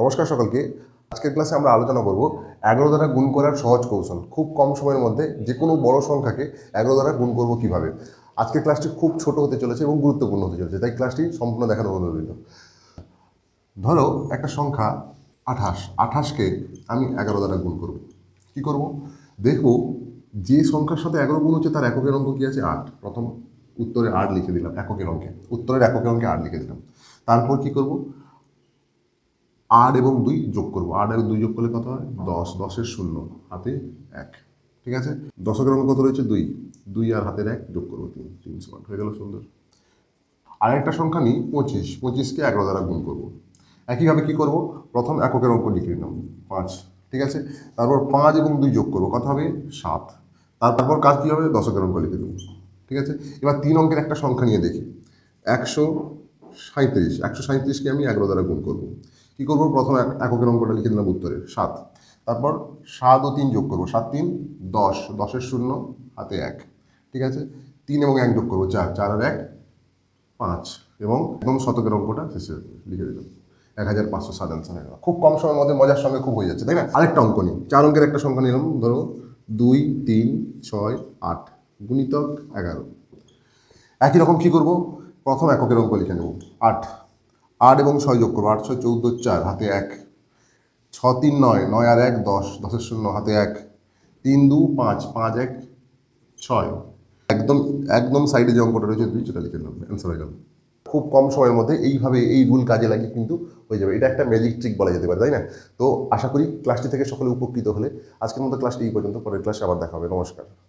নমস্কার সকলকে। আজকের ক্লাসে আমরা আলোচনা করব এগারো দ্বারা গুণ করার সহজ কৌশল। খুব কম সময়ের মধ্যে যে কোনো বড় সংখ্যাকে এগারো দ্বারা গুণ করব কীভাবে? আজকের ক্লাসটি খুব ছোট হতে চলেছে এবং গুরুত্বপূর্ণ হতে চলেছে, তাই ক্লাসটি সম্পূর্ণ দেখার অনুরোধ রইল। ধরো, একটা সংখ্যা আঠাশ। আঠাশকে আমি এগারো দ্বারা গুণ করব। কি করব? দেখব যে সংখ্যার সাথে এগারো গুণ হচ্ছে তার এককের অঙ্ক কী আছে? আট। প্রথম উত্তরে আট লিখে দিলাম, এককের অঙ্কে। উত্তরের এককের অঙ্কে আট লিখে দিলাম। তারপর কি করব? আট এবং দুই যোগ করব। আট এবং দুই যোগ করলে কত হয়? দশ। দশের শূন্য। হাতে এক। ঠিক আছে? দশকের অঙ্ক কত রয়েছে? দুই। দুই আর হাতের এক যোগ করব তিন। তিন সমান। হয়ে গেল সুন্দর। আর একটা সংখ্যা নিই, পঁচিশ। পঁচিশকে এগারো দ্বারা গুণ করব। একইভাবে কি করব? প্রথম এককের অঙ্ক লিখে নিলাম। পাঁচ। ঠিক আছে? তারপর পাঁচ এবং দুই যোগ করব। কত হবে? সাত। তারপর কাজ কী হবে? দশকের অঙ্ক লিখে দেবো। ঠিক আছে? এবার তিন অঙ্কের একটা সংখ্যা নিয়ে দেখি। একশো সাঁত্রিশ একশো সাঁত্রিশকে আমি এগারো দ্বারা গুণ করব। কী করব? প্রথম এক এককের অঙ্কটা লিখে দিলাম উত্তরে সাত। তারপর সাত ও তিন যোগ করব। সাত, তিন, দশ। দশের শূন্য, হাতে এক। ঠিক আছে? তিন এবং এক যোগ করব, চার। চার আর এক, পাঁচ। এবং একদম শতকের অঙ্কটা শেষে লিখে দিলাম। এক হাজার পাঁচশো সাত অ্যান্সার খুব কম সময়ের মধ্যে মজার সঙ্গে খুব হয়ে যাচ্ছে। তাই না আরেকটা অঙ্ক নিই। চার অঙ্কের একটা সংখ্যা নিলাম, ধরো দুই, তিন, ছয়, আট। গুণিতক এগারো। একই রকম কী করব? প্রথম এককের অঙ্ক লিখে নেব। আট। আট এবং ছয় যোগ করব আট ছয় চৌদ্দ চার, হাতে এক। ছ, তিন, নয় নয় আর এক, দশ, দশের শূন্য, হাতে এক। তিন, দু, পাঁচ পাঁচ, এক, ছয়। একদম একদম সাইডে যে অঙ্কটা রয়েছে, দুই, সেটা লিখে নেব অ্যান্সার হয়ে গেল। খুব কম সময়ের মধ্যে এইভাবে এই রুল কাজে লাগিয়ে কিন্তু হয়ে যাবে। এটা একটা ম্যাজিক ট্রিক বলা যেতে পারে, তাই না? তো আশা করি ক্লাসটি থেকে সকলে উপকৃত হলে আজকের মতো ক্লাসটি এই পর্যন্ত, পরের ক্লাসে আবার দেখা হবে। নমস্কার।